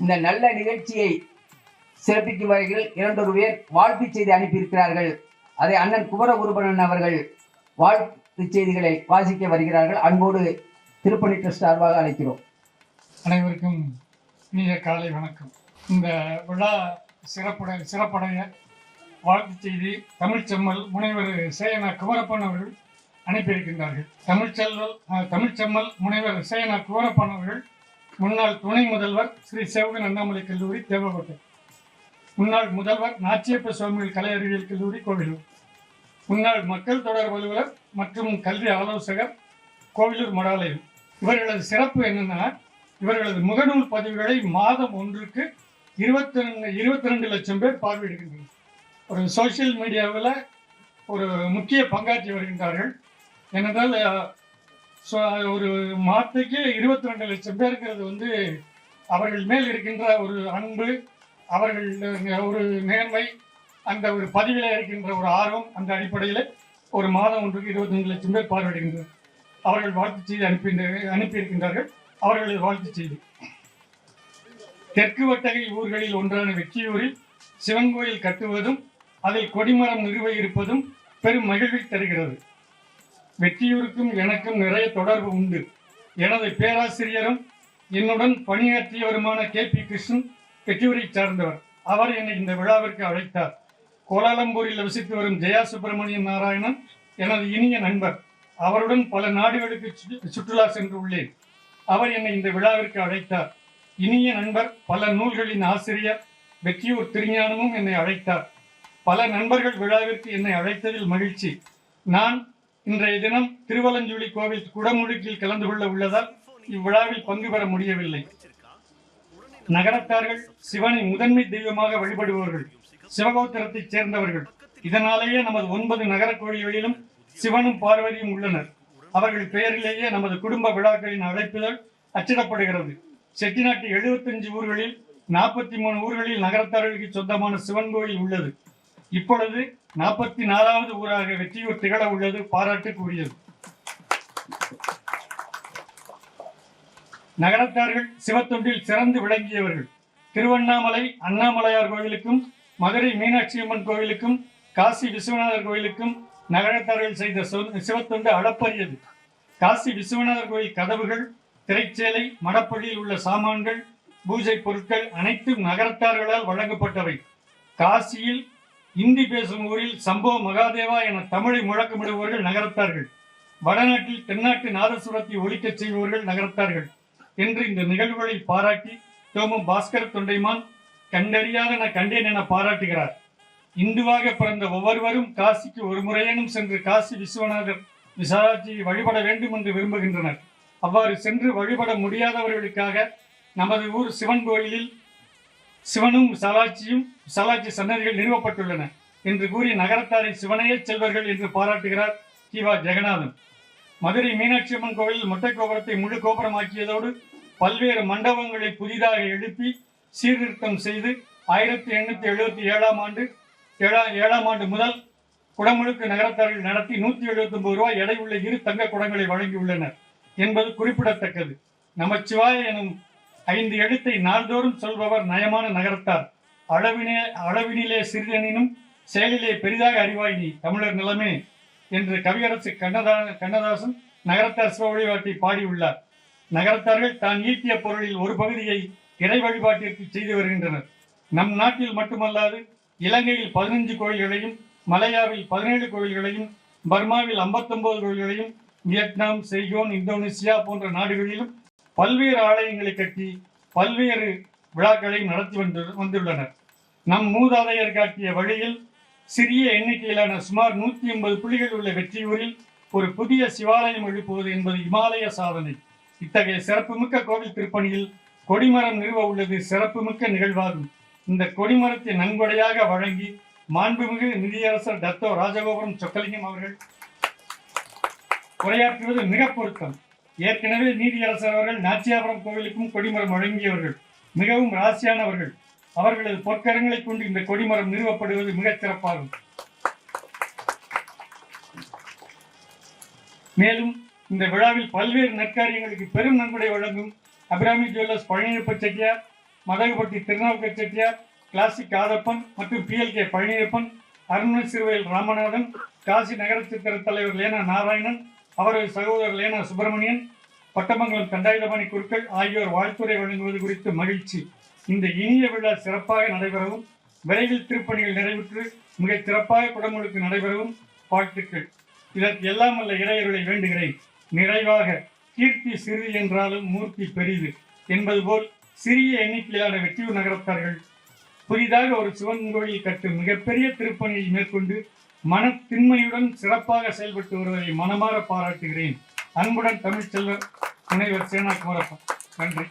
இந்த நல்ல நிகழ்ச்சியை சிறப்பிக்கும் வகையில் இரண்டொரு பேர் வாழ்த்து செய்தி அனுப்பியிருக்கிறார்கள். அதை அண்ணன் குமரகுருபணன் அவர்கள் வாழ்த்து செய்திகளை வாசிக்க வருகிறார்கள். அன்போடு திருப்பணி ட்ரஸ்ட் சார்பாக அழைக்கிறோம். அனைவருக்கும் இனிய காலை வணக்கம். இந்த விழா சிறப்புடைய சிறப்படைய வாழ்த்து செய்தி தமிழ்ச்செம்மல் முனைவர் சேயனா குமரப்பன் அவர்கள் அனுப்பியிருக்கின்றார்கள். தமிழ்ச்செல்வல் தமிழ்ச்செம்மல் முனைவர் சேயனா குமரப்பன் அவர்கள் முன்னாள் துணை முதல்வர் ஸ்ரீ சேவகன் அண்ணாமலை கல்லூரி தேவகோட்டை. முன்னாள் முதல்வர் நாச்சியப்ப சுவாமிகள் கலை அறிவியல் கல்லூரி கோவிலூர். முன்னாள் மக்கள் தொடர்பு அலுவலர் மற்றும் கல்வி ஆலோசகர் கோவிலூர் மடாலயம். இவர்களது சிறப்பு என்னென்னா இவர்களது முகநூல் பதிவுகளை மாதம் ஒன்றுக்கு இருபத்தி ரெண்டு இருபத்தி ரெண்டு லட்சம் பேர் பார்வையிடுகின்றனர். ஒரு சோஷியல் மீடியாவில் ஒரு முக்கிய பங்காற்றி வருகின்றார்கள். ஏனென்றால் ஸோ ஒரு மாதத்துக்கு இருபத்தி ரெண்டு லட்சம் பேருங்கிறது வந்து அவர்கள் மேல் இருக்கின்ற ஒரு அன்பு அவர்கள் ஒரு நேர்மை அந்த ஒரு பதிவில் இருக்கின்ற ஒரு ஆர்வம் அந்த அடிப்படையில் ஒரு மாதம் ஒன்றுக்கு இருபத்தி ரெண்டு லட்சம் பேர் பார்வையிடுகின்றனர். அவர்கள் வாழ்த்து செய்தி அனுப்பி அனுப்பியிருக்கின்றார்கள். அவர்களது வாழ்த்து செய்தி. தெற்கு வட்டகை ஊர்களில் ஒன்றான வெற்றியூரில் சிவன் கோயில் கட்டுவதும் அதில் கொடிமரம் நிறுவ இருப்பதும் பெரும் மகிழ்வை தருகிறது. வெற்றியூருக்கும் எனக்கும் நிறைய தொடர்பு உண்டு. எனது பேராசிரியரும் என்னுடன் பணியாற்றியவருமான கே. பி. கிருஷ்ணன் வெற்றியூரை சார்ந்தவர். அவர் என்னை இந்த விழாவிற்கு அழைத்தார். கோலாலம்பூரில் வசித்து வரும் ஜெயா சுப்பிரமணியன் நாராயணன் எனது இனிய நண்பர். அவருடன் பல நாடுகளுக்கு சுற்று- சுற்றுலா சென்று உள்ளேன். அவர் என்னை இந்த விழாவிற்கு அழைத்தார். இனிய நண்பர் பல நூல்களின் ஆசிரியர் வெற்றியூர் திருஞானமும் என்னை அழைத்தார். பல நண்பர்கள் விழாவிற்கு என்னை அழைத்ததில் மகிழ்ச்சி. நான் இன்றைய தினம் திருவலஞ்சுழி கோவில் குடமுழுக்கில் கலந்து கொள்ள உள்ளதால் இவ்விழாவில் பங்கு பெற முடியவில்லை. நகரத்தார்கள் சிவனை முதன்மை தெய்வமாக வழிபடுபவர்கள் சிவகோத்திரத்தைச் சேர்ந்தவர்கள். இதனாலேயே நமது ஒன்பது நகர கோயில்களிலும் சிவனும் பார்வதியும் உள்ளனர். அவர்கள் பெயரிலேயே நமது குடும்ப விழாக்களின் அழைப்புதல் அச்சிடப்படுகிறது. செட்டிநாட்டு 75 ஊர்களில் நாற்பத்தி மூணு ஊர்களில் நகரத்தார்களுக்கு சொந்தமான சிவன் கோயில் உள்ளது. இப்பொழுது நாற்பத்தி நாலாவது ஊராக வெற்றியூர் திகழ உள்ளது பாராட்டுக்குரியது. நகரத்தார்கள் சிவத்தொண்டில் சிறந்து விளங்கியவர்கள். திருவண்ணாமலை அண்ணாமலையார் கோவிலுக்கும் மதுரை மீனாட்சி அம்மன் கோவிலுக்கும் காசி விஸ்வநாதர் கோவிலுக்கும் நகரத்தார்கள் செய்த சொ- சிவத்தொண்டு அளப்பரியது. காசி விஸ்வநாதர் கோயில் கதவுகள் திரைச்சேலை மடப்பள்ளியில் உள்ள சாமான்கள் பூஜை பொருட்கள் அனைத்தும் நகரத்தார்களால் வழங்கப்பட்டவை. காசியில் இந்தி பேசும் ஊரில் சம்போ மகாதேவா என தமிழை முழக்கமிடுபவர்கள் நகரத்தார்கள். வடநாட்டில் தென்னாட்டு நாதசுரத்தை ஒழிக்கச் செய்பவர்கள் நகரத்தார்கள். என்று இந்த நிகழ்வுகளை பாராட்டி தோமும் பாஸ்கர் தொண்டைமான் கண்டறியாத என கண்டேன் என பாராட்டுகிறார். இந்துவாக பிறந்த ஒவ்வொருவரும் காசிக்கு ஒரு முறையேனும் சென்று காசி விஸ்வநாதர் விசாராட்சியை வழிபட வேண்டும் என்று விரும்புகின்றனர். அவ்வாறு சென்று வழிபட முடியாதவர்களுக்காக நமது ஊர் சிவன் கோயிலில் சிவனும் விசாலாட்சியும் விசாலாட்சி சன்னதிகள் நிறுவப்பட்டுள்ளன என்று கூறி நகரத்தாரை சிவனையே செல்வர்கள் என்று பாராட்டுகிறார் கிவா ஜெகநாதன். மதுரை மீனாட்சி அம்மன் கோவில் மொட்டை கோபுரத்தை முழு கோபுரமாக்கியதோடு பல்வேறு மண்டபங்களை புதிதாக எழுப்பி சீர்திருத்தம் செய்து ஆயிரத்தி எண்ணூத்தி எழுபத்தி ஏழாம் ஆண்டு ஏழா ஏழாம் ஆண்டு முதல் குடமுழுக்கு நகரத்தார்கள் நடத்தி நூத்தி எழுபத்தி ஒன்பது ரூபாய் எடை உள்ள இரு தங்க குடங்களை வழங்கியுள்ளனர் என்பது குறிப்பிடத்தக்கது. நமச்சிவாய எனும் ஐந்து எழுத்தை நாள்தோறும் சொல்பவர் நயமான நகரத்தார். அளவினே அளவினிலே சிறிதெனினும் செயலிலே பெரிதாக அறிவாய் நீ தமிழர் நிலமே என்று கவியரசு கண்ணதா கண்ணதாசன் நகரத்தார் சிவ வழிபாட்டை பாடியுள்ளார். நகரத்தார்கள் தான் ஈட்டிய பொருளில் ஒரு பகுதியை இறை வழிபாட்டிற்கு செய்து வருகின்றனர். நம் நாட்டில் மட்டுமல்லாது இலங்கையில் பதினஞ்சு கோயில்களையும் மலையாவில் பதினேழு கோயில்களையும் பர்மாவில் 59 கோயில்களையும் வியட்நாம் செய்கோன் இந்தோனேசியா போன்ற நாடுகளிலும் பல்வேறு ஆலயங்களை கட்டி பல்வேறு விழாக்களை நடத்தி வந்து வந்துள்ளனர். நம் மூதாதையர் காட்டிய வழியில் சிறிய எண்ணிக்கையிலான சுமார் நூத்தி எண்பது புள்ளிகள் உள்ள வெற்றியூரில் ஒரு புதிய சிவாலயம் எழுப்புவது என்பது இமாலய சாதனை. இத்தகைய சிறப்புமிக்க கோவில் திருப்பணியில் கொடிமரம் நிறுவ உள்ளது சிறப்புமிக்க நிகழ்வாகும். இந்த கொடிமரத்தை நன்கொடையாக வழங்கி மாண்புமிகு நிதியரசர் தத்தோ ராஜகோபுரம் சொக்கலிங்கம் அவர்கள் உரையாற்றுவது மிக பொருத்தம். ஏற்கனவே நீதியரசர் அவர்கள் நாச்சியாபுரம் கோவிலுக்கும் கொடிமரம் வழங்கியவர்கள் மிகவும் ராசியானவர்கள். அவர்களது பொற்கரங்களை கொண்டு இந்த கொடிமரம் நிறுவப்படுவது மிகச் சிறப்பாகும். மேலும் இந்த விழாவில் பல்வேறு நற்காரியங்களுக்கு பெரும் நன்கொடை வழங்கும் அபிராமி ஜுவல்லர்ஸ் பழனியப்ப செட்டியார் மதகுபட்டி திருநாவுக்கர் செட்டியார் கிளாசிக் ஆதப்பன் மற்றும் பிஎல்கே பழனியப்பன் அருண சிறுவையில் ராமநாதன் காசி நகர சித்திர தலைவர் லேனா நாராயணன் அவரது சகோதரர் லேனா சுப்பிரமணியன் பட்டமங்கலம் தண்டாயுதபாணி குருக்கள் ஆகியோர் வாழ்த்துறை வழங்குவது குறித்து மகிழ்ச்சி. இந்த இனிய விழா சிறப்பாக நடைபெறவும் விரைவில் திருப்பணிகள் நிறைவுற்று மிக சிறப்பாக குடமுழுக்கு நடைபெறவும் வாழ்த்துக்கள். இதற்கு எல்லாம் அல்ல இறையர்களை வேண்டுகிறேன். நிறைவாக கீர்த்தி சிறிது என்றாலும் மூர்த்தி பெரிது என்பது போல் சிறிய எண்ணிக்கையிலான வெற்றியூர் நகரத்தார்கள் புதிதாக ஒரு சிவன் கோயில் கட்டும் மிகப்பெரிய திருப்பணியை மேற்கொண்டு மனத்தின்மையுடன் சிறப்பாக செயல்பட்டு வருவதை மனமாற பாராட்டுகிறேன். அன்புடன் தமிழ்ச்செல்வர் முனைவர் சேனா குமரப்பன் நன்றி.